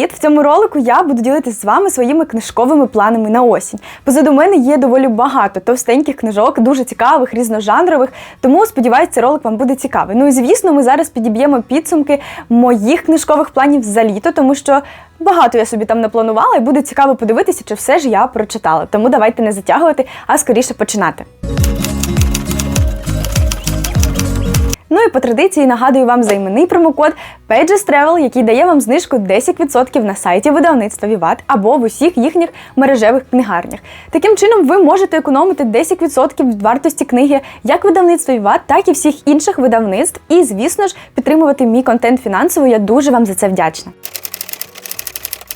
Привіт! В цьому ролику я буду ділитися з вами своїми книжковими планами на осінь. Позаду мене є доволі багато товстеньких книжок, дуже цікавих, різножанрових. Тому сподіваюся, цей ролик вам буде цікавий. Ну і звісно, ми зараз підіб'ємо підсумки моїх книжкових планів за літо, тому що багато я собі там напланувала, і буде цікаво подивитися, чи все ж я прочитала. Тому давайте не затягувати, а скоріше починати. Ну і по традиції нагадую вам за іменний промокод Pages Travel, який дає вам знижку 10% на сайті видавництва Віват або в усіх їхніх мережевих книгарнях. Таким чином, ви можете економити 10% від вартості книги як видавництва Віват, так і всіх інших видавництв. І, звісно ж, підтримувати мій контент фінансово. Я дуже вам за це вдячна.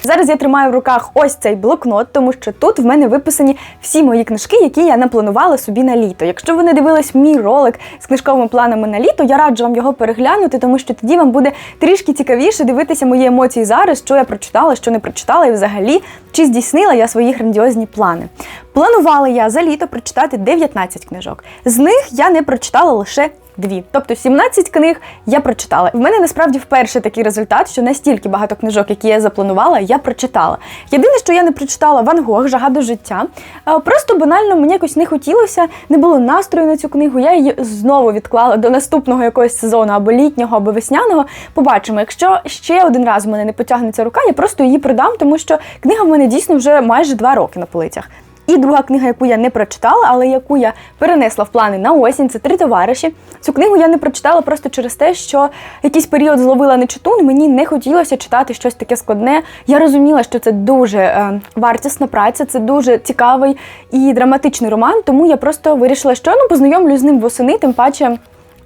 Зараз я тримаю в руках ось цей блокнот, тому що тут в мене виписані всі мої книжки, які я напланувала собі на літо. Якщо ви не дивились мій ролик з книжковими планами на літо, я раджу вам його переглянути, тому що тоді вам буде трішки цікавіше дивитися мої емоції зараз, що я прочитала, що не прочитала, і взагалі чи здійснила я свої грандіозні плани. Планувала я за літо прочитати 19 книжок. З них я не прочитала лише дві. Тобто 17 книг я прочитала. В мене насправді вперше такий результат, що настільки багато книжок, які я запланувала, я прочитала. Єдине, що я не прочитала Ван Гог, жага до життя. Просто банально мені якось не хотілося, не було настрою на цю книгу. Я її знову відклала до наступного якогось сезону або літнього, або весняного. Побачимо, якщо ще один раз в мене не потягнеться рука, я просто її продам, тому що книга в мене дійсно вже майже два роки на полицях. І друга книга, яку я не прочитала, але яку я перенесла в плани на осінь, це три товариші. Цю книгу я не прочитала просто через те, що якийсь період зловила нечитун, мені не хотілося читати щось таке складне. Я розуміла, що це дуже е, вартісна праця, це дуже цікавий і драматичний роман, тому я просто вирішила, що ну познайомлюсь з ним восени, тим паче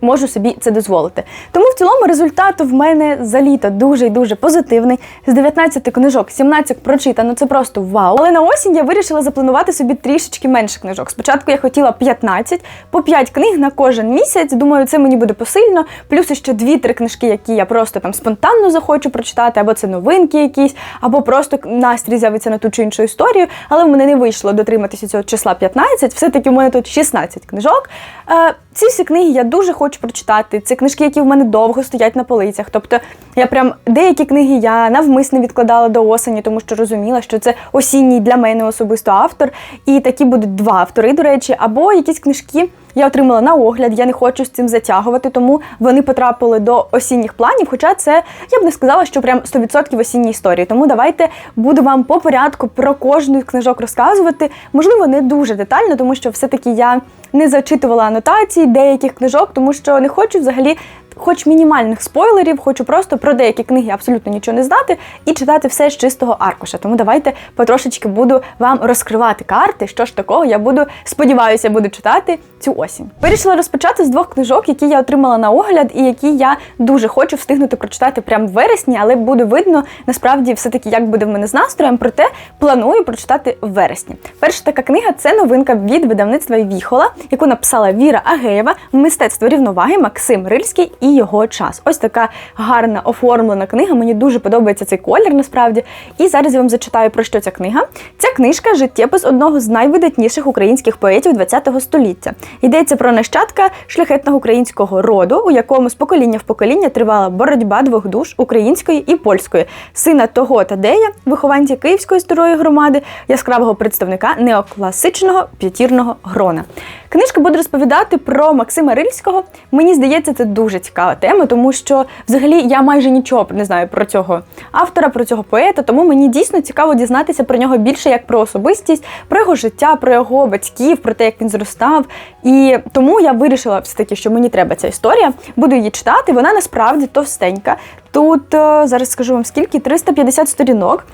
можу собі це дозволити. Тому в цілому результат в мене за літо дуже і дуже позитивний. З 19 книжок 17 прочитано, це просто вау. Але на осінь я вирішила запланувати собі трішечки менше книжок. Спочатку я хотіла 15, по 5 книг на кожен місяць. Думаю, це мені буде посильно. Плюс ще 2-3 книжки, які я просто там спонтанно захочу прочитати, або це новинки якісь, або просто настрій з'явиться на ту чи іншу історію. Але в мене не вийшло дотриматися цього числа 15. Все-таки в мене тут 16 книжок. Е, ці всі книги я дуже хочу прочитати. Це книжки, які в мене довго стоять на полицях. Тобто я прям деякі книги я навмисно відкладала до осені, тому що розуміла, що це осінній для мене особисто автор. І такі будуть два автори, до речі, або якісь книжки. Я отримала на огляд, я не хочу з цим затягувати, тому вони потрапили до осінніх планів. Хоча це я б не сказала, що прям 100% осінні історії. Тому давайте буду вам по порядку про кожну книжок розказувати. Можливо, не дуже детально, тому що все-таки я не зачитувала анотації деяких книжок, тому що не хочу взагалі. Хоч мінімальних спойлерів, хочу просто про деякі книги абсолютно нічого не знати і читати все з чистого аркуша. Тому давайте потрошечки буду вам розкривати карти. Що ж такого я буду, сподіваюся, буду читати цю осінь. Вирішила розпочати з двох книжок, які я отримала на огляд, і які я дуже хочу встигнути прочитати прямо в вересні, але буде видно насправді все-таки, як буде в мене з настроєм. Проте планую прочитати в вересні. Перша така книга це новинка від видавництва Віхола, яку написала Віра Агеєва, мистецтво рівноваги Максим Рильський і його час. Ось така гарна оформлена книга. Мені дуже подобається цей колір насправді. І зараз я вам зачитаю про що ця книга. Ця книжка життєпис одного з найвидатніших українських поетів ХХ століття. Йдеться про нащадка шляхетного українського роду, у якому з покоління в покоління тривала боротьба двох душ української і польської, сина того Тадея, вихованця Київської старої громади, яскравого представника неокласичного п'ятірного грона. Книжка буде розповідати про Максима Рильського. Мені здається, це дуже цікава тема, тому що взагалі я майже нічого не знаю про цього автора, про цього поета, тому мені дійсно цікаво дізнатися про нього більше як про особистість, про його життя, про його батьків, про те, як він зростав. І тому я вирішила все таки, що мені треба ця історія. Буду її читати. Вона насправді товстенька. Тут е, зараз скажу вам скільки 350 сторінок.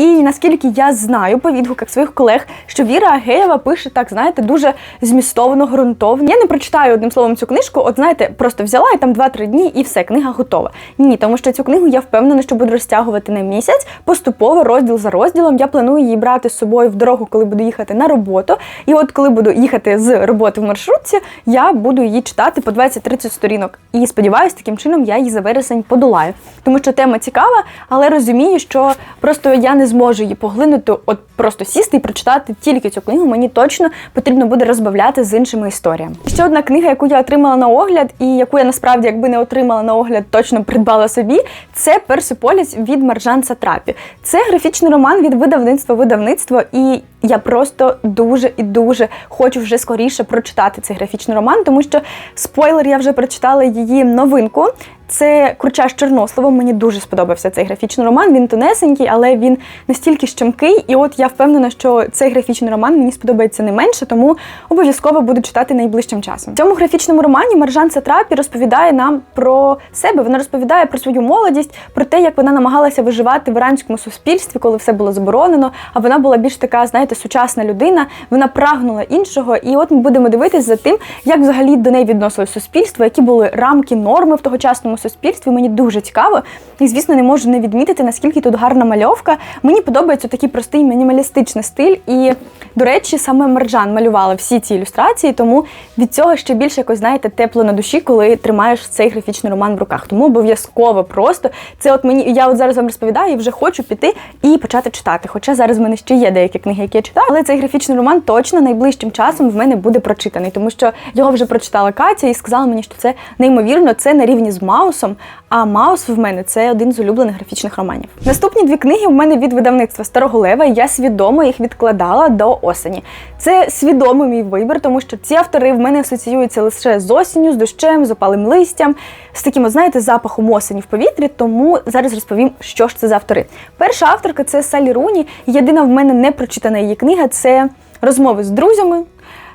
І наскільки я знаю по відгуках своїх колег, що Віра Агеєва пише так, знаєте, дуже змістовно, ґрунтовно. Я не прочитаю одним словом цю книжку, от знаєте, просто взяла і там 2-3 дні, і все, книга готова. Ні, тому що цю книгу я впевнена, що буду розтягувати на місяць, поступово, розділ за розділом. Я планую її брати з собою в дорогу, коли буду їхати на роботу. І от коли буду їхати з роботи в маршрутці, я буду її читати по 20-30 сторінок. І сподіваюся, таким чином я її за вересень подолаю. Тому що тема цікава, але розумію, що просто я не зможу її поглинути, от просто сісти і прочитати тільки цю книгу. Мені точно потрібно буде розбавляти з іншими історіями. Ще одна книга, яку я отримала на огляд, і яку я насправді, якби не отримала на огляд, точно придбала собі. Це Персиполіс від Маржан Сатрапі. Це графічний роман від видавництва видавництво, і я просто дуже і дуже хочу вже скоріше прочитати цей графічний роман, тому що спойлер, я вже прочитала її новинку. Це Кручаш Чорнослово. Мені дуже сподобався цей графічний роман. Він тонесенький, але він настільки щемкий. І от я впевнена, що цей графічний роман мені сподобається не менше, тому обов'язково буду читати найближчим часом. В цьому графічному романі Маржан Сатрапі розповідає нам про себе. Вона розповідає про свою молодість, про те, як вона намагалася виживати в іранському суспільстві, коли все було заборонено. А вона була більш така, знаєте, сучасна людина. Вона прагнула іншого. І от ми будемо дивитися за тим, як взагалі до неї відносилось суспільство, які були рамки, норми в тогочасному суспільстві. Мені дуже цікаво. І, звісно, не можу не відмітити, наскільки тут гарна мальовка. Мені подобається такий простий мінімалістичний стиль. І, до речі, саме Марджан малювала всі ці ілюстрації, тому від цього ще більше якось, знаєте, тепло на душі, коли тримаєш цей графічний роман в руках. Тому обов'язково просто це от мені я от зараз вам розповідаю і вже хочу піти і почати читати. Хоча зараз в мене ще є деякі книги, які я читаю, але цей графічний роман точно найближчим часом в мене буде прочитаний, тому що його вже прочитала Катя і сказала мені, що це неймовірно, це на рівні з Маусом. А Маус в мене це один з улюблених графічних романів. Наступні дві книги в мене від видавництва Старого Лева. Я свідомо їх відкладала до осені. Це свідомий мій вибір, тому що ці автори в мене асоціюються лише з осінню, з дощем, з опалим листям, з таким, знаєте, запахом осені в повітрі. Тому зараз розповім, що ж це за автори. Перша авторка це Салі Руні. Єдина в мене не прочитана її книга це розмови з друзями.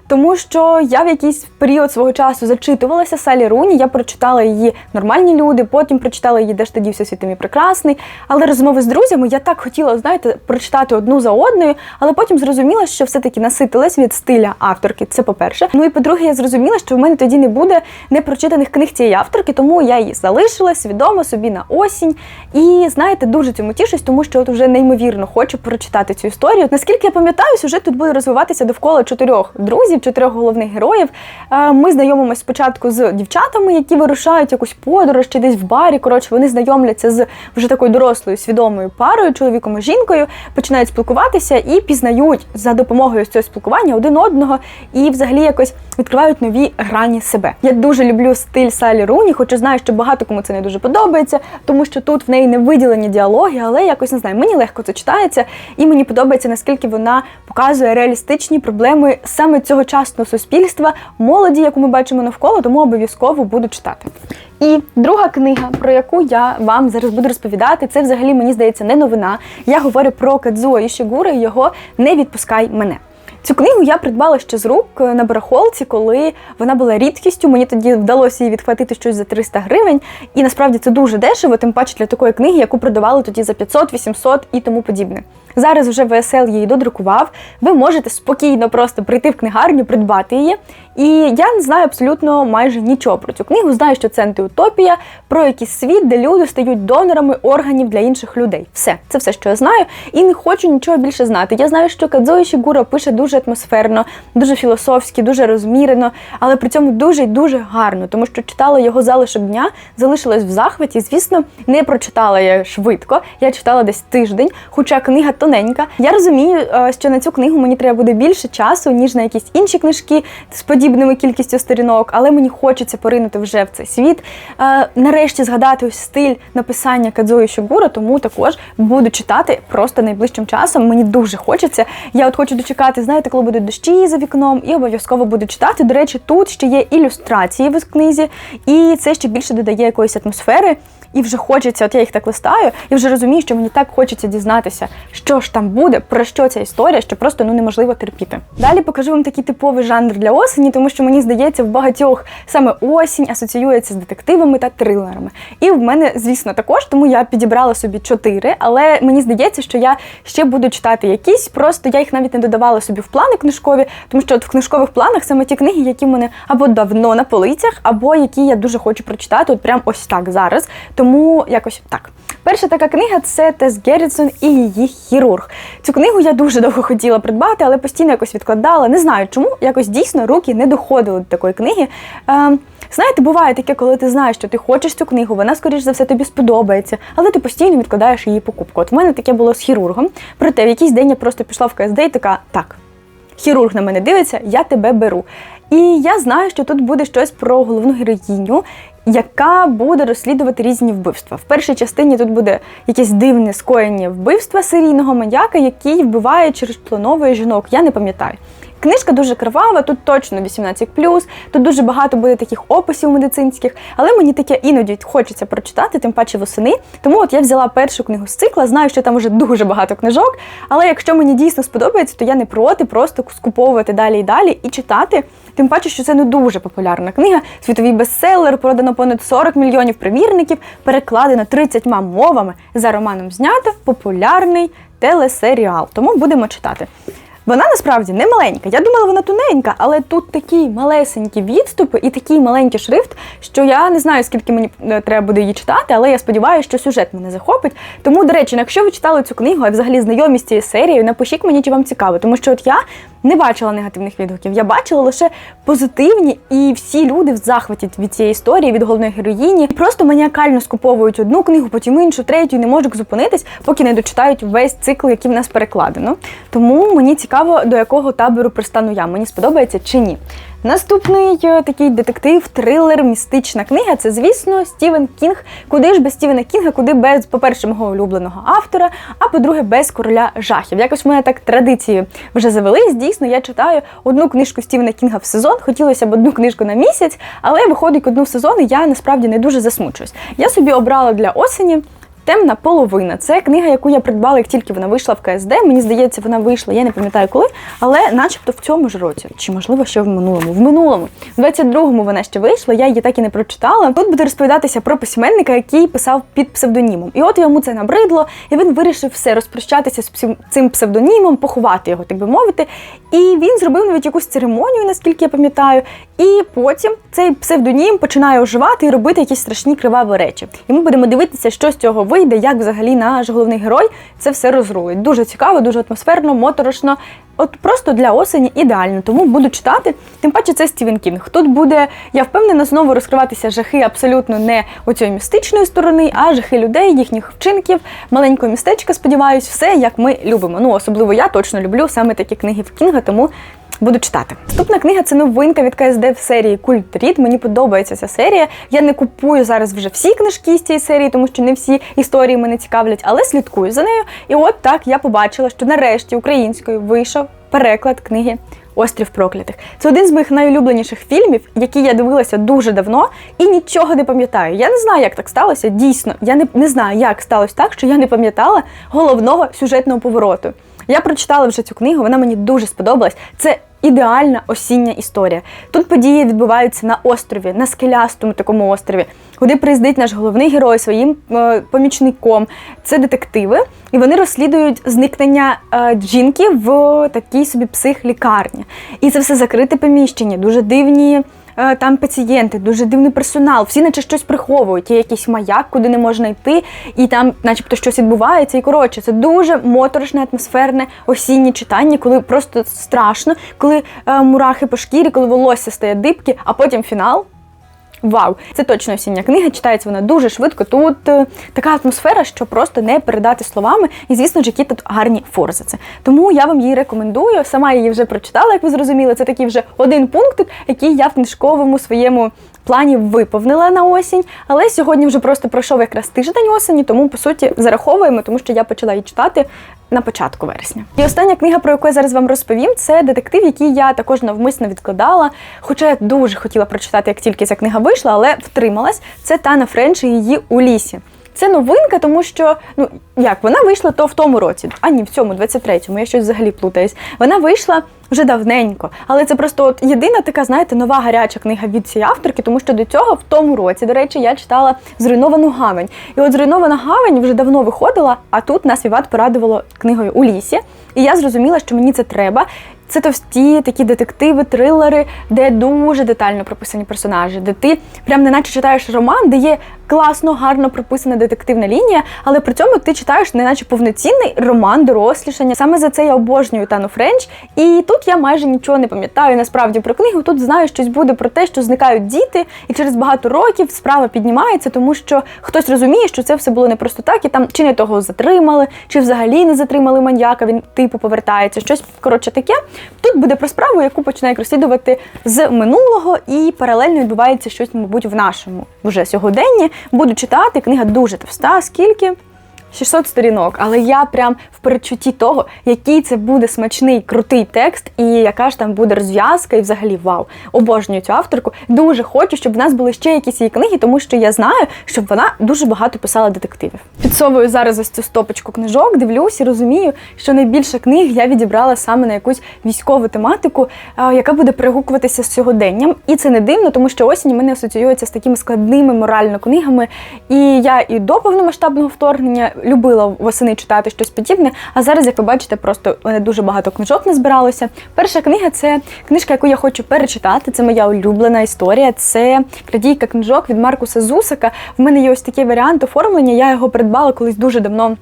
Тому що я в якийсь період свого часу зачитувалася Салі Руні, я прочитала її нормальні люди, потім прочитала її «Де ж тоді все світом і прекрасний. Але розмови з друзями я так хотіла, знаєте, прочитати одну за одною, але потім зрозуміла, що все-таки наситилась від стиля авторки. Це по-перше. Ну і по-друге, я зрозуміла, що в мене тоді не буде непрочитаних книг цієї авторки, тому я її залишила свідомо собі на осінь. І знаєте, дуже цьому тішусь, тому що от вже неймовірно хочу прочитати цю історію. Наскільки я пам'ятаю, сюжет тут буде розвиватися довкола чотирьох друзів, чотирьох головних героїв. Е, Ми знайомимося спочатку з дівчатами, які вирушають якусь подорож чи десь в барі. Коротше, вони знайомляться з вже такою дорослою свідомою парою, чоловіком і жінкою, починають спілкуватися і пізнають за допомогою цього спілкування один одного і взагалі якось відкривають нові грані себе. Я дуже люблю стиль Салі Руні, хоча знаю, що багато кому це не дуже подобається, тому що тут в неї не виділені діалоги, але якось не знаю, мені легко це читається, і мені подобається, наскільки вона показує реалістичні проблеми саме цього часного суспільства, молоді, яку ми бачимо навколо, тому обов'язково буду читати. І друга книга, про яку я вам зараз буду розповідати, це взагалі мені здається не новина. Я говорю про Кадзуо Ішігура і його Не відпускай мене. Цю книгу я придбала ще з рук на барахолці, коли вона була рідкістю. Мені тоді вдалося її відхватити щось за 300 гривень. І насправді це дуже дешево, тим паче для такої книги, яку продавали тоді за 500, 800 і тому подібне. Зараз вже ВСЛ її додрукував. Ви можете спокійно просто прийти в книгарню, придбати її. І я не знаю абсолютно майже нічого про цю книгу. Знаю, що це антиутопія, про якийсь світ, де люди стають донорами органів для інших людей. Все, це все, що я знаю, і не хочу нічого більше знати. Я знаю, що Кадзо Ішігура пише дуже атмосферно, дуже філософськи, дуже розмірено, але при цьому дуже і дуже гарно, тому що читала його залишок дня, залишилась в захваті. Звісно, не прочитала я швидко. Я читала десь тиждень, хоча книга тоненька. Я розумію, е, що на цю книгу мені треба буде більше часу, ніж на якісь інші книжки з подібними кількістю сторінок, але мені хочеться поринути вже в цей світ. Е, Нарешті згадати ось стиль написання Кадзуї Шогура, тому також буду читати просто найближчим часом. Мені дуже хочеться. Я от хочу дочекати, знаєте, коли будуть дощі за вікном, і обов'язково буду читати. До речі, тут ще є ілюстрації в книзі, і це ще більше додає якоїсь атмосфери. І вже хочеться, от я їх так листаю, і вже розумію, що мені так хочеться дізнатися, що ж там буде, про що ця історія, що просто ну неможливо терпіти. Далі покажу вам такий типовий жанр для осені, тому що мені здається, в багатьох саме осінь асоціюється з детективами та трилерами. І в мене, звісно, також, тому я підібрала собі чотири, але мені здається, що я ще буду читати якісь, просто я їх навіть не додавала собі в плани книжкові, тому що от в книжкових планах саме ті книги, які в мене або давно на полицях, або які я дуже хочу прочитати, от прям ось так зараз. Тому якось так. Перша така книга це Тес Геррітсон і її хірург. Цю книгу я дуже довго хотіла придбати, але постійно якось відкладала. Не знаю чому, якось дійсно руки не доходили до такої книги. Е, знаєте, буває таке, коли ти знаєш, що ти хочеш цю книгу, вона, скоріш за все, тобі сподобається, але ти постійно відкладаєш її покупку. От в мене таке було з хірургом. Проте в якийсь день я просто пішла в КСД і така, так, хірург на мене дивиться, я тебе беру. І я знаю, що тут буде щось про головну героїню, яка буде розслідувати різні вбивства. В першій частині тут буде якесь дивне скоєння вбивства серійного маньяка, який вбиває через планової жінок. Я не пам'ятаю. Книжка дуже кривава, тут точно 18 тут дуже багато буде таких описів медицинських, але мені таке іноді хочеться прочитати, тим паче восени. Тому от я взяла першу книгу з цикла, знаю, що там вже дуже багато книжок. Але якщо мені дійсно сподобається, то я не проти просто скуповувати далі і далі і читати. Тим паче, що це не дуже популярна книга. Світовий бестселер, продано понад 40 мільйонів примірників, перекладено 30 мовами. За романом знято популярний телесеріал. Тому будемо читати. Вона насправді не маленька. Я думала, вона тоненька, але тут такі малесенькі відступи і такий маленький шрифт, що я не знаю, скільки мені е, треба буде її читати, але я сподіваюся, що сюжет мене захопить. Тому, до речі, якщо ви читали цю книгу, а взагалі знайомі з цією серією, напишіть мені, чи вам цікаво, тому що от я не бачила негативних відгуків. Я бачила лише позитивні, і всі люди в захваті від цієї історії, від головної героїні. Просто маніакально скуповують одну книгу, потім іншу, третю, і не можуть зупинитись, поки не дочитають весь цикл, який в нас перекладено. Тому мені цікаво, до якого табору пристану я. Мені сподобається чи ні. Наступний е, такий детектив, трилер, містична книга це, звісно, Стівен Кінг. Куди ж без Стівена Кінга, куди без, по-перше, мого улюбленого автора, а по-друге, без короля жахів. Якось в мене так традиції вже завелись. Дійсно, я читаю одну книжку Стівена Кінга в сезон. Хотілося б одну книжку на місяць, але виходить одну в сезон, і я насправді не дуже засмучуюсь. Я собі обрала для осені Темна половина. Це книга, яку я придбала, як тільки вона вийшла в КСД. Мені здається, вона вийшла, я не пам'ятаю коли, але начебто в цьому ж році. Чи можливо ще в минулому? В минулому. В 22-му вона ще вийшла, я її так і не прочитала. Тут буде розповідатися про письменника, який писав під псевдонімом. І от йому це набридло, і він вирішив все розпрощатися з цим псевдонімом, поховати його, так би мовити. І він зробив навіть якусь церемонію, наскільки я пам'ятаю. І потім цей псевдонім починає оживати і робити якісь страшні криваві речі. І ми будемо дивитися, що з цього вийде, як взагалі наш головний герой це все розрулить. Дуже цікаво, дуже атмосферно, моторошно. От просто для осені ідеально, тому буду читати. Тим паче це Стівен Кінг. Тут буде, я впевнена, знову розкриватися жахи абсолютно не оцієї містичної сторони, а жахи людей, їхніх вчинків, маленького містечка. Сподіваюсь, все як ми любимо. Ну особливо я точно люблю саме такі книги в Кінга, тому Буду читати. Наступна книга це новинка від КСД в серії Культ Рід. Мені подобається ця серія. Я не купую зараз вже всі книжки з цієї серії, тому що не всі історії мене цікавлять, але слідкую за нею. І от так я побачила, що нарешті українською вийшов переклад книги. Острів проклятих. Це один з моїх найулюбленіших фільмів, які я дивилася дуже давно і нічого не пам'ятаю. Я не знаю, як так сталося. Дійсно, я не, не знаю, як сталося так, що я не пам'ятала головного сюжетного повороту. Я прочитала вже цю книгу, вона мені дуже сподобалась. Це ідеальна осіння історія. Тут події відбуваються на острові, на скелястому такому острові, куди приїздить наш головний герой своїм е, помічником. Це детективи, і вони розслідують зникнення е, жінки в такій собі психлікарні. І це все закрите приміщення, дуже дивні. Е, там пацієнти, дуже дивний персонал, всі наче щось приховують, є якийсь маяк, куди не можна йти, і там, начебто, щось відбувається. І коротше, це дуже моторошне, атмосферне осіннє читання, коли просто страшно, коли е, мурахи по шкірі, коли волосся стає дибки, а потім фінал. Вау! Це точно осіння книга, читається вона дуже швидко. Тут е, така атмосфера, що просто не передати словами. І, звісно ж, які тут гарні форзаци. Тому я вам її рекомендую. Сама її вже прочитала, як ви зрозуміли. Це такий вже один пункт, який я в книжковому своєму плані виповнила на осінь. Але сьогодні вже просто пройшов якраз тиждень осені, тому по суті зараховуємо, тому що я почала її читати на початку вересня. І остання книга, про яку я зараз вам розповім, це детектив, який я також навмисно відкладала. Хоча я дуже хотіла прочитати, як тільки ця книга вийшла, але втрималась. Це Тана Френч і її у лісі. Це новинка, тому що ну як вона вийшла то в тому році, а ні, в цьому, 23-му, я щось взагалі плутаюсь. Вона вийшла вже давненько, але це просто от єдина така, знаєте, нова гаряча книга від цієї авторки, тому що до цього в тому році, до речі, я читала зруйновану гавань. І от зруйнована гавань вже давно виходила, а тут нас Віват порадувало книгою у лісі. І я зрозуміла, що мені це треба. Це товсті такі детективи, трилери, де дуже детально прописані персонажі, де ти прям неначе читаєш роман, де є класно, гарно прописана детективна лінія, але при цьому ти читаєш неначе повноцінний роман дорослішання. Саме за це я обожнюю Тану Френч. І тут я майже нічого не пам'ятаю насправді про книгу. Тут знаю, щось буде про те, що зникають діти, і через багато років справа піднімається, тому що хтось розуміє, що це все було не просто так, і там чи не того затримали, чи взагалі не затримали маньяка. Він типу повертається. Щось коротше таке. Тут буде про справу, яку починають розслідувати з минулого, і паралельно відбувається щось, мабуть, в нашому вже сьогоденні. Буду читати. Книга дуже товста. Скільки? 600 сторінок, але я прям в передчутті того, який це буде смачний, крутий текст, і яка ж там буде розв'язка, і взагалі вау. Обожнюю цю авторку. Дуже хочу, щоб в нас були ще якісь її книги, тому що я знаю, щоб вона дуже багато писала детективів. Підсовую зараз ось цю стопочку книжок, дивлюсь і розумію, що найбільше книг я відібрала саме на якусь військову тематику, яка буде перегукуватися з сьогоденням. І це не дивно, тому що осінь мене асоціюється з такими складними морально книгами. І я і до повномасштабного вторгнення любила восени читати щось подібне. А зараз, як ви бачите, просто мене дуже багато книжок назбиралося. Перша книга це книжка, яку я хочу перечитати. Це моя улюблена історія. Це крадійка книжок від Маркуса Зусака. В мене є ось такий варіант оформлення. Я його придбала колись дуже давно.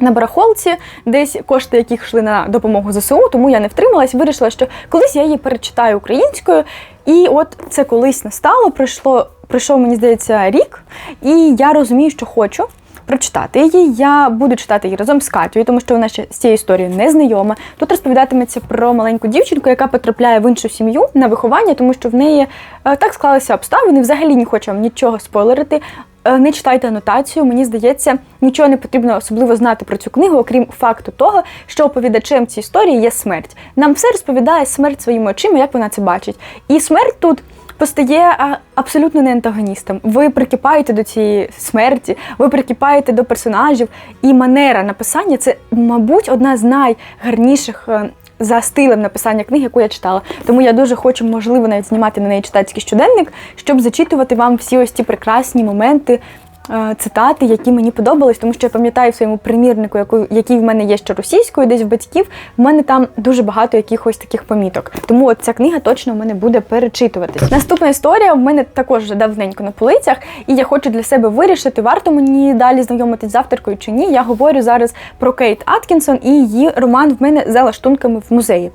На барахолці, десь кошти, яких йшли на допомогу ЗСУ, тому я не втрималась, вирішила, що колись я її перечитаю українською. І от це колись настало, пройшло, пройшов, мені здається, рік, і я розумію, що хочу прочитати її. Я буду читати її разом з Катєю, тому що вона ще з цією історією не знайома. Тут розповідатиметься про маленьку дівчинку, яка потрапляє в іншу сім'ю на виховання, тому що в неї е, так склалися обставини. Взагалі не хочу вам нічого спойлерити. Е, Не читайте анотацію, мені здається, нічого не потрібно особливо знати про цю книгу, окрім факту того, що оповідачем цієї історії є смерть. Нам все розповідає смерть своїми очима, як вона це бачить. І смерть тут постає абсолютно не антагоністом. Ви прикипаєте до цієї смерті, ви прикипаєте до персонажів, і манера написання це, мабуть, одна з найгарніших. е, За стилем написання книг, яку я читала. Тому я дуже хочу, можливо, навіть знімати на неї читацький щоденник, щоб зачитувати вам всі ось ці прекрасні моменти, цитати, які мені подобались, тому що я пам'ятаю в своєму примірнику, яку, який в мене є ще російською, десь в батьків, в мене там дуже багато якихось таких поміток. Тому от ця книга точно в мене буде перечитуватись. Наступна історія в мене також вже давненько на полицях, і я хочу для себе вирішити, варто мені далі знайомитись з авторкою чи ні. Я говорю зараз про Кейт Аткінсон і її роман в мене за лаштунками в музеї.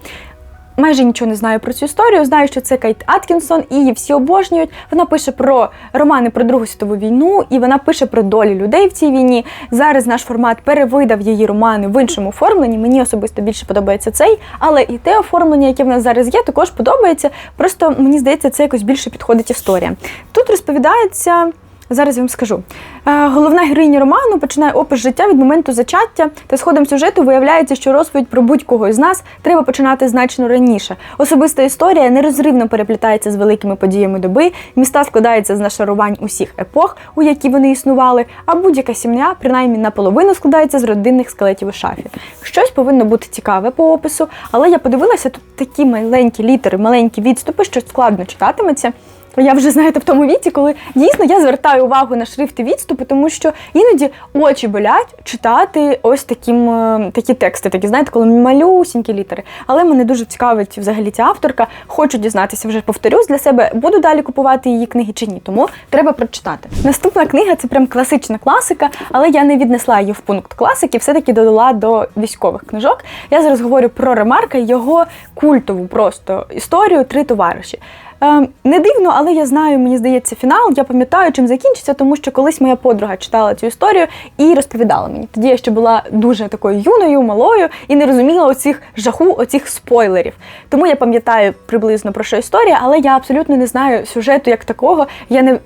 Майже нічого не знаю про цю історію. Знаю, що це Кейт Аткінсон, і її всі обожнюють. Вона пише про романи про Другу світову війну, і вона пише про долі людей в цій війні. Зараз наш формат перевидав її романи в іншому оформленні. Мені особисто більше подобається цей, але і те оформлення, яке в нас зараз є, також подобається. Просто мені здається, це якось більше підходить історія. Тут розповідається. Зараз я вам скажу. Е, Головна героїня роману починає опис життя від моменту зачаття, та з ходом сюжету виявляється, що розповідь про будь-кого із нас треба починати значно раніше. Особиста історія нерозривно переплітається з великими подіями доби, міста складаються з нашарувань усіх епох, у які вони існували, а будь-яка сім'я, принаймні наполовину, складається з родинних скелетів у шафі. Щось повинно бути цікаве по опису, але я подивилася тут такі маленькі літери, маленькі відступи, що складно читатиметься. Я вже знаєте в тому віці, коли дійсно я звертаю увагу на шрифти відступи, тому що іноді очі болять читати ось таким, е, такі тексти, такі знаєте, коли малюсінькі літери. Але мене дуже цікавить взагалі ця авторка. Хочу дізнатися, вже повторюсь для себе, буду далі купувати її книги чи ні. Тому треба прочитати. Наступна книга це прям класична класика, але я не віднесла її в пункт класики, все-таки додала до військових книжок. Я зараз говорю про Ремарка, його культову просто історію Три товариші. Е, Не дивно, але я знаю, мені здається, фінал. Я пам'ятаю, чим закінчиться, тому що колись моя подруга читала цю історію і розповідала мені. Тоді я ще була дуже такою юною, малою і не розуміла оцих жаху, оцих спойлерів. Тому я пам'ятаю приблизно про що історія, але я абсолютно не знаю сюжету як такого. Я не,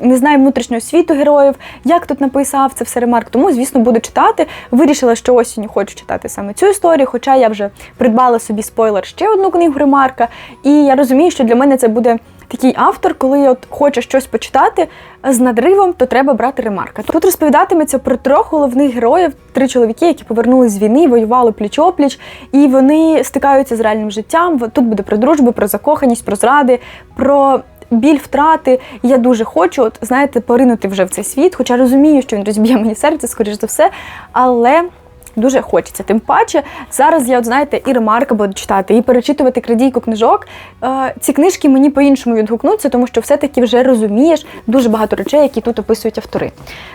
не знаю внутрішнього світу героїв, як тут написав це все ремарк. Тому, звісно, буду читати. Вирішила, що осінню хочу читати саме цю історію, хоча я вже придбала собі спойлер ще одну книгу ремарка. І я розумію, що для мене це буде такий автор, коли от хоче щось почитати з надривом, то треба брати ремарка. Тут розповідатиметься про трьох головних героїв, три чоловіки, які повернулись з війни, воювали пліч-опліч, і вони стикаються з реальним життям. Тут буде про дружбу, про закоханість, про зради, про. Біль втрати, я дуже хочу, от знаєте, поринути вже в цей світ, хоча розумію, що він розб'є мені серце, скоріш за все. Але дуже хочеться. Тим паче, зараз я, от знаєте, і ремарка буду читати, і перечитувати крадійку книжок. Е, ці книжки мені по-іншому відгукнуться, тому що все-таки вже розумієш дуже багато речей, які тут описують автори.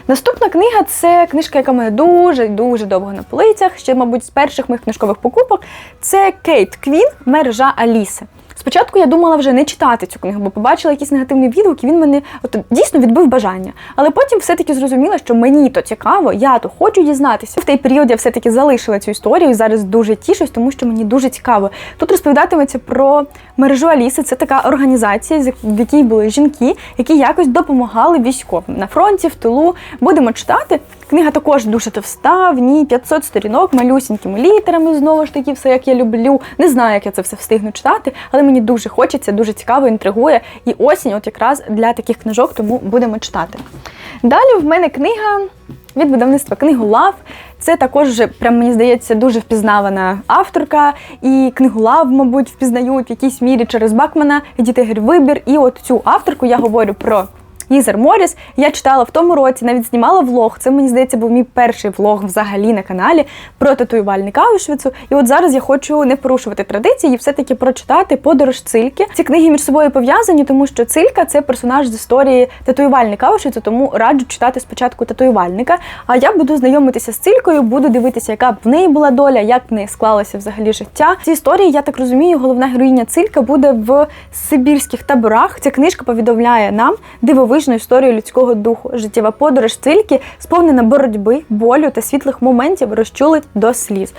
Наступна книга це книжка, яка мене дуже дуже довго на полицях. Ще, мабуть, з перших моїх книжкових покупок. Це Кейт Квін, мережа Аліси. Спочатку я думала вже не читати цю книгу, бо побачила якийсь негативний відгук, і він мене от дійсно відбив бажання. Але потім все-таки зрозуміла, що мені то цікаво, я то хочу дізнатися. В той період я все-таки залишила цю історію і зараз дуже тішусь, тому що мені дуже цікаво. Тут розповідатиметься про мережу Аліси. Це така організація, в якій були жінки, які якось допомагали військовим на фронті, в тилу. Будемо читати. Книга також дуже товста, в ній 500 сторінок, малюсінькими літерами, знову ж таки, все як я люблю. Не знаю, як я це все встигну читати, але мені дуже хочеться, дуже цікаво, інтригує. І осінь, от якраз для таких книжок, тому будемо читати. Далі в мене книга від видавництва книгу Лав. Це також вже, прям мені здається, дуже впізнавана авторка. І книгу Лав, мабуть, впізнають в якійсь мірі через Бакмана, Дітегер Вибір. І от цю авторку я говорю про. Ізер Моріс. Я читала в тому році, навіть знімала влог. Це мені здається, був мій перший влог взагалі на каналі про татуювальника Аушвіцу. І от зараз я хочу не порушувати традиції і все-таки прочитати подорож цильки. Ці книги між собою пов'язані, тому що цилька це персонаж з історії татуювальника Аушвіцу, тому раджу читати спочатку татуювальника. А я буду знайомитися з цилькою, буду дивитися, яка б в неї була доля, як в неї склалося взагалі життя. В цій історії, я так розумію, головна героїня цилька буде в Сибірських таборах. Ця книжка повідомляє нам дивовижно дивовижну історію людського духу. Життєва подорож тільки сповнена боротьби, болю та світлих моментів розчулить до сліз.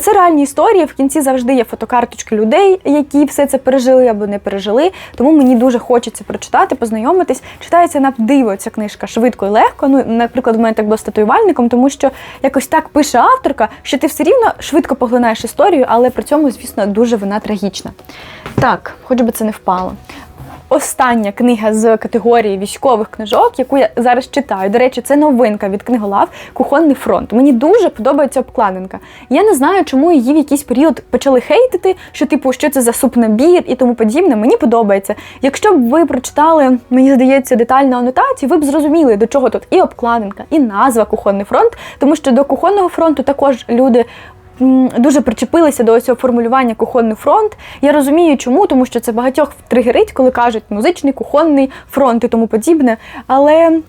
Це реальні історії. В кінці завжди є фотокарточки людей, які все це пережили або не пережили. Тому мені дуже хочеться прочитати, познайомитись. Читається на диво ця книжка швидко і легко. Ну, наприклад, в мене так було з татуювальником, тому що якось так пише авторка, що ти все рівно швидко поглинаєш історію, але при цьому, звісно, дуже вона трагічна. Так, хоч би це не впало остання книга з категорії військових книжок, яку я зараз читаю. До речі, це новинка від книголав Кухонний фронт. Мені дуже подобається обкладинка. Я не знаю, чому її в якийсь період почали хейтити, що типу, що це за супнабір і тому подібне. Мені подобається. Якщо б ви прочитали, мені здається, детальну анотацію, ви б зрозуміли, до чого тут і обкладинка, і назва Кухонний фронт, тому що до кухонного фронту також люди дуже причепилися до цього формулювання кухонний фронт. Я розумію, чому, тому що це багатьох тригерить, коли кажуть музичний кухонний фронт і тому подібне. Але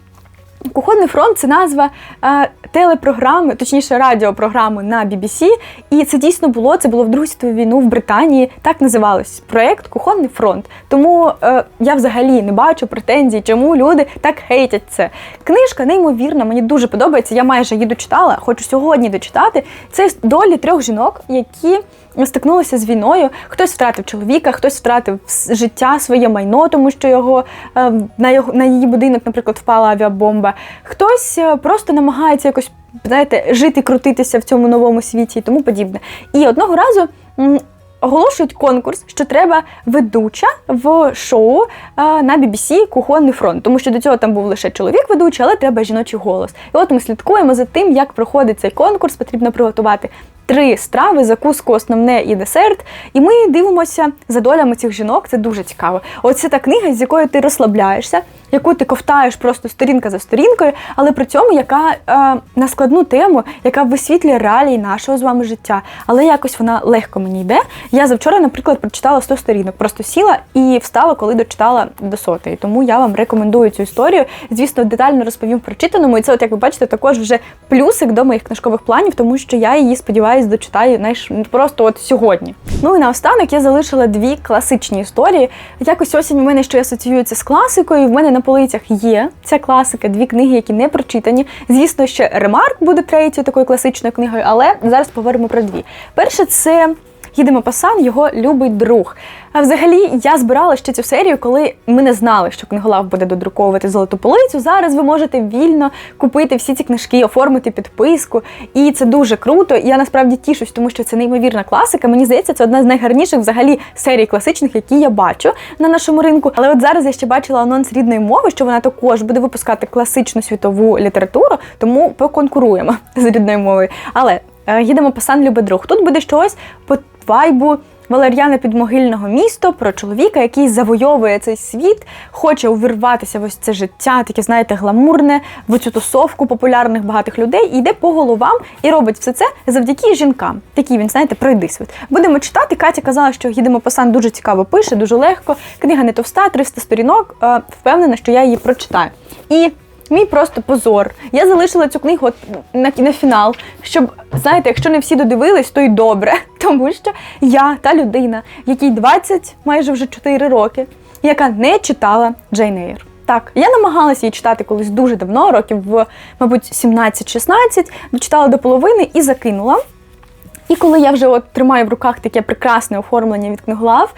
Кухонний фронт це назва е, телепрограми, точніше радіопрограми на BBC. І це дійсно було. Це було в Другу світову війну в Британії. Так називалось проєкт Кухонний фронт. Тому е, я взагалі не бачу претензій, чому люди так хейтять це. Книжка неймовірна, мені дуже подобається. Я майже її дочитала, хочу сьогодні дочитати. Це долі трьох жінок, які стикнулися з війною. Хтось втратив чоловіка, хтось втратив життя, своє майно, тому що його е, на його на її будинок, наприклад, впала авіабомба. Хтось е, просто намагається якось знаєте, жити, крутитися в цьому новому світі і тому подібне. І одного разу. Оголошують конкурс, що треба ведуча в шоу а, на BBC Кухонний фронт, тому що до цього там був лише чоловік ведучий, але треба жіночий голос. І от ми слідкуємо за тим, як проходить цей конкурс. Потрібно приготувати три страви, закуску, основне і десерт. І ми дивимося за долями цих жінок. Це дуже цікаво. Оце та книга, з якою ти розслабляєшся, яку ти ковтаєш просто сторінка за сторінкою, але при цьому яка е, на складну тему, яка висвітлює реалії нашого з вами життя. Але якось вона легко мені йде. Я завчора, наприклад, прочитала 100 сторінок, просто сіла і встала, коли дочитала до сотої. Тому я вам рекомендую цю історію. Звісно, детально розповім про читаному. І це, от як ви бачите, також вже плюсик до моїх книжкових планів, тому що я її сподіваюся дочитаю знаєш, просто от сьогодні. Ну і наостанок я залишила дві класичні історії. Якось осінь у мене ще асоціюється з класикою. В мене на полицях є ця класика, дві книги, які не прочитані. Звісно, ще ремарк буде третьою такою класичною книгою, але зараз поговоримо про дві. Перше, це Їдемо пасан, його любий друг. А взагалі я збирала ще цю серію, коли ми не знали, що книголав буде додруковувати золоту полицю. Зараз ви можете вільно купити всі ці книжки, оформити підписку. І це дуже круто. Я насправді тішусь, тому що це неймовірна класика. Мені здається, це одна з найгарніших взагалі серій класичних, які я бачу на нашому ринку. Але от зараз я ще бачила анонс рідної мови, що вона також буде випускати класичну світову літературу, тому поконкуруємо з рідною мовою. Але е, їдемо по сан любий друг. Тут буде щось по вайбу Валер'яна Підмогильного місто про чоловіка, який завойовує цей світ, хоче увірватися в ось це життя, таке, знаєте, гламурне, в цю тусовку популярних багатих людей, і йде по головам і робить все це завдяки жінкам. Такий він, знаєте, пройди світ. Будемо читати. Катя казала, що Гідемо Пасан дуже цікаво пише, дуже легко. Книга не товста, 300 сторінок. Е, Впевнена, що я її прочитаю. І Мій просто позор. Я залишила цю книгу от на, на фінал, щоб, знаєте, якщо не всі додивились, то й добре. Тому що я та людина, якій 20, майже вже 4 роки, яка не читала Джейн Ейр. Так, я намагалася її читати колись дуже давно, років мабуть, 17-16, дочитала до половини і закинула. І коли я вже от тримаю в руках таке прекрасне оформлення від книглав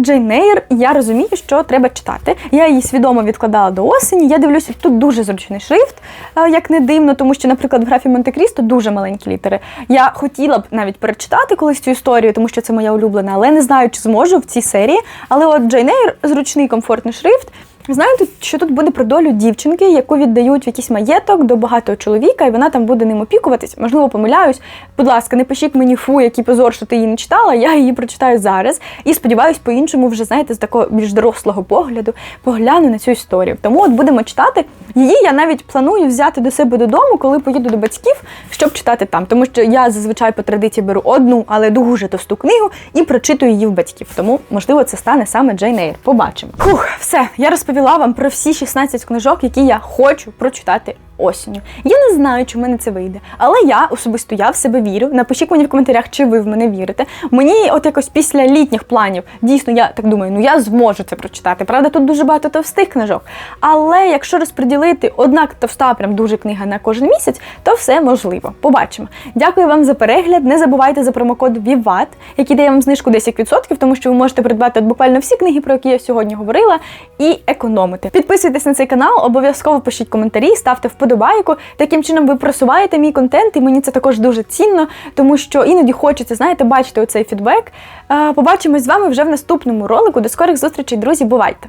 Джейн Ейр, я розумію, що треба читати. Я її свідомо відкладала до осені. Я дивлюся, тут дуже зручний шрифт, е, як не дивно, тому що, наприклад, в графі Монте-Крісто дуже маленькі літери. Я хотіла б навіть перечитати колись цю історію, тому що це моя улюблена, але не знаю, чи зможу в цій серії. Але от Джейн Ейр зручний комфортний шрифт. Знаєте, що тут буде про долю дівчинки, яку віддають в якийсь маєток до багатого чоловіка, і вона там буде ним опікуватись. Можливо, помиляюсь. Будь ласка, не пишіть мені фу, який позор, що ти її не читала. Я її прочитаю зараз і сподіваюсь, по-іншому, вже знаєте, з такого більш дорослого погляду погляну на цю історію. Тому от будемо читати. Її я навіть планую взяти до себе додому, коли поїду до батьків, щоб читати там. Тому що я зазвичай по традиції беру одну, але дуже товсту книгу і прочитую її в батьків. Тому, можливо, це стане саме Джейн Ейр. Побачимо. Фух, все, я розповіла вам про всі 16 книжок, які я хочу прочитати осінню. Я не знаю, чи в мене це вийде, але я особисто я в себе вірю. Напишіть мені в коментарях, чи ви в мене вірите. Мені, от якось після літніх планів, дійсно, я так думаю, ну я зможу це прочитати. Правда, тут дуже багато товстих книжок. Але якщо розподілити однак товста, прям дуже книга на кожен місяць, то все можливо. Побачимо. Дякую вам за перегляд. Не забувайте за промокод VIVAT, який дає вам знижку 10%, тому що ви можете придбати от буквально всі книги, про які я сьогодні говорила, і економити. Підписуйтесь на цей канал, обов'язково пишіть коментарі, ставте вподобайку. Таким чином ви просуваєте мій контент, і мені це також дуже цінно, тому що іноді хочеться, знаєте, бачити оцей фідбек. Е, Побачимось з вами вже в наступному ролику. До скорих зустрічей, друзі. Бувайте!